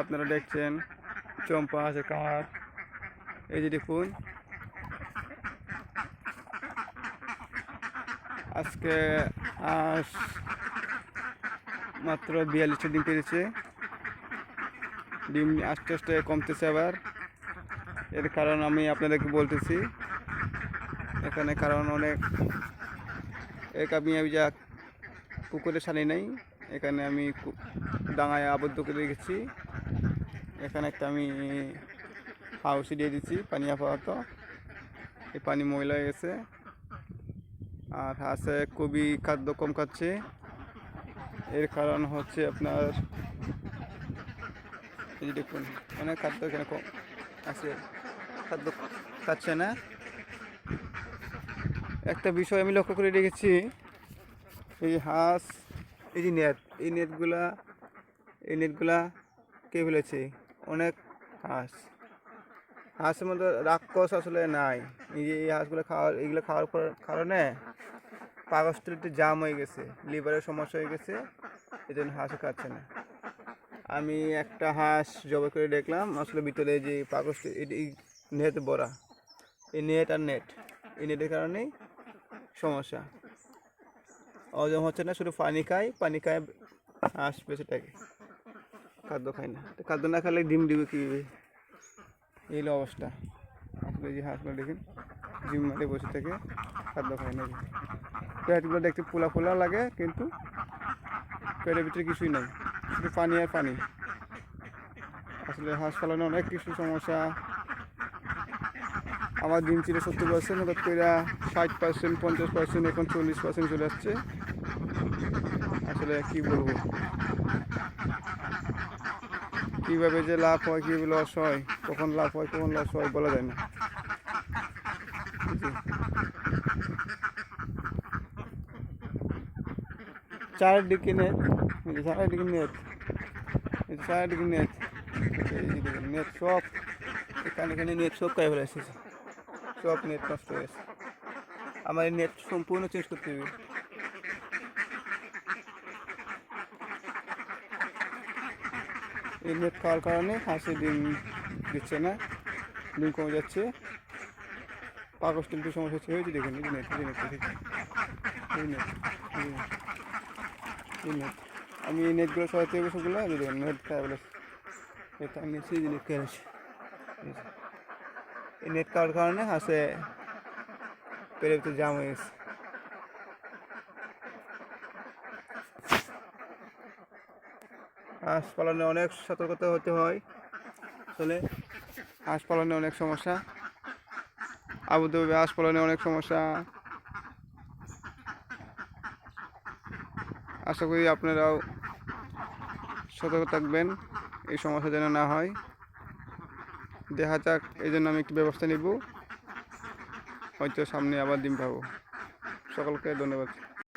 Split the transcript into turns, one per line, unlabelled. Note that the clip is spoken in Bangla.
আপনারা দেখছেন চম্পা আছে কাহার এই যে দেখুন। আজকে আজ মাত্র বিয়াল্লিশটা ডিম পেরেছে। ডিম আস্তে আস্তে কমতেছে আবার। এর কারণ আমি আপনাদেরকে বলতেছি, এখানে কারণ অনেক। এক আমি আমি যা পুকুরে ছানি নাই, এখানে আমি ডাঙায় আবদ্ধ করে রেখেছি। এখানে একটা আমি হাউসি দিয়ে দিচ্ছি, পানি আপাতত। এই পানি ময়লা হয়ে গেছে আর হাঁসে খুবই খাদ্য কম খাচ্ছে। এর কারণ হচ্ছে আপনার, এই দেখুন, অনেক খাদ্য এখানে কম আছে। খাদ্য খাচ্ছে না। একটা বিষয় আমি লক্ষ্য করে রেখেছি এই হাঁস, এই যে নেট, এই নেটগুলা এই নেটগুলা কে ফেলেছে? অনেক হাঁস। হাঁসের মধ্যে রাক্ষস আসলে নাই। এই যে এই হাঁসগুলো খাওয়ার, এইগুলো খাওয়ার কারণে পাকস্থলী একটু জাম হয়ে গেছে, লিভারের সমস্যা হয়ে গেছে এই জন্য হাঁসও খাচ্ছে না। আমি একটা হাঁস জবাই করে দেখলাম, আসলে ভিতরে যে পাকস্থলী এই নেট বড়া, এই নেট আর নেট, এই নেটের কারণেই সমস্যা। হজম হচ্ছে না, শুধু পানি খায় পানি খায় হাঁস বেঁচে থাকে। খাদ্য খায় না। খাদ্য না খেলে ডিম দিবে কীভাবে এই হলো অবস্থা আসলে যে হাঁসগুলো দেখুন, ডিম মাঠে বসে থাকে খাদ্য খায় না পেটগুলো দেখতে পোলা পোলা লাগে, কিন্তু পেটের ভিতরে কিছুই নাই, শুধু পানি আর পানি। আসলে হাঁস পালনে অনেক কিছু সমস্যা। আমার দিন ছিল সত্তর পার্সেন্ট হঠাৎ করে ষাট পার্সেন্ট পঞ্চাশ পার্সেন্ট এখন চল্লিশ পার্সেন্ট চলে যাচ্ছে আসলে কি বলব? কীভাবে যে লাভ হয়, কীভাবে লস হয়, কখন লাভ হয়, কখন লস হয় বলা যায় না। চারিদিকে নেট চারিদিকে নেট। চারিদিকে নেট। নেট সব, এখানে এখানে নেট সব ফেলে এসেছে। সব নেট নষ্ট হয়ে গেছে। আমার নেট সম্পূর্ণ চেঞ্জ করতে হবে। এই নেট খাওয়ার কারণে হাঁসে ডিম দিচ্ছে না, ডিম কমে যাচ্ছে। পাকস্থল একটু সমস্যা হচ্ছে হয়েছে দেখুন আমি এই নেটগুলো সরাতে হবে সবগুলো আমি দেখুন, নেট খাওয়া এটা আমি সেই নেট এই নেট খাওয়ার কারণে হাঁসে পেরে জাম হয়ে গেছে। হাঁস পালনে অনেক সতর্কতা হতে হয়। আসলে হাঁস পালনে অনেক সমস্যা। আবদ্ধভাবে হাঁস পালনে অনেক সমস্যা। আশা করি আপনারাও সতর্ক থাকবেন, এই সমস্যা যেন না হয়। দেখা যাক, এই জন্য আমি একটু ব্যবস্থা নিব। হয়তো সামনে আবার ডিম পাবো সকলকে ধন্যবাদ।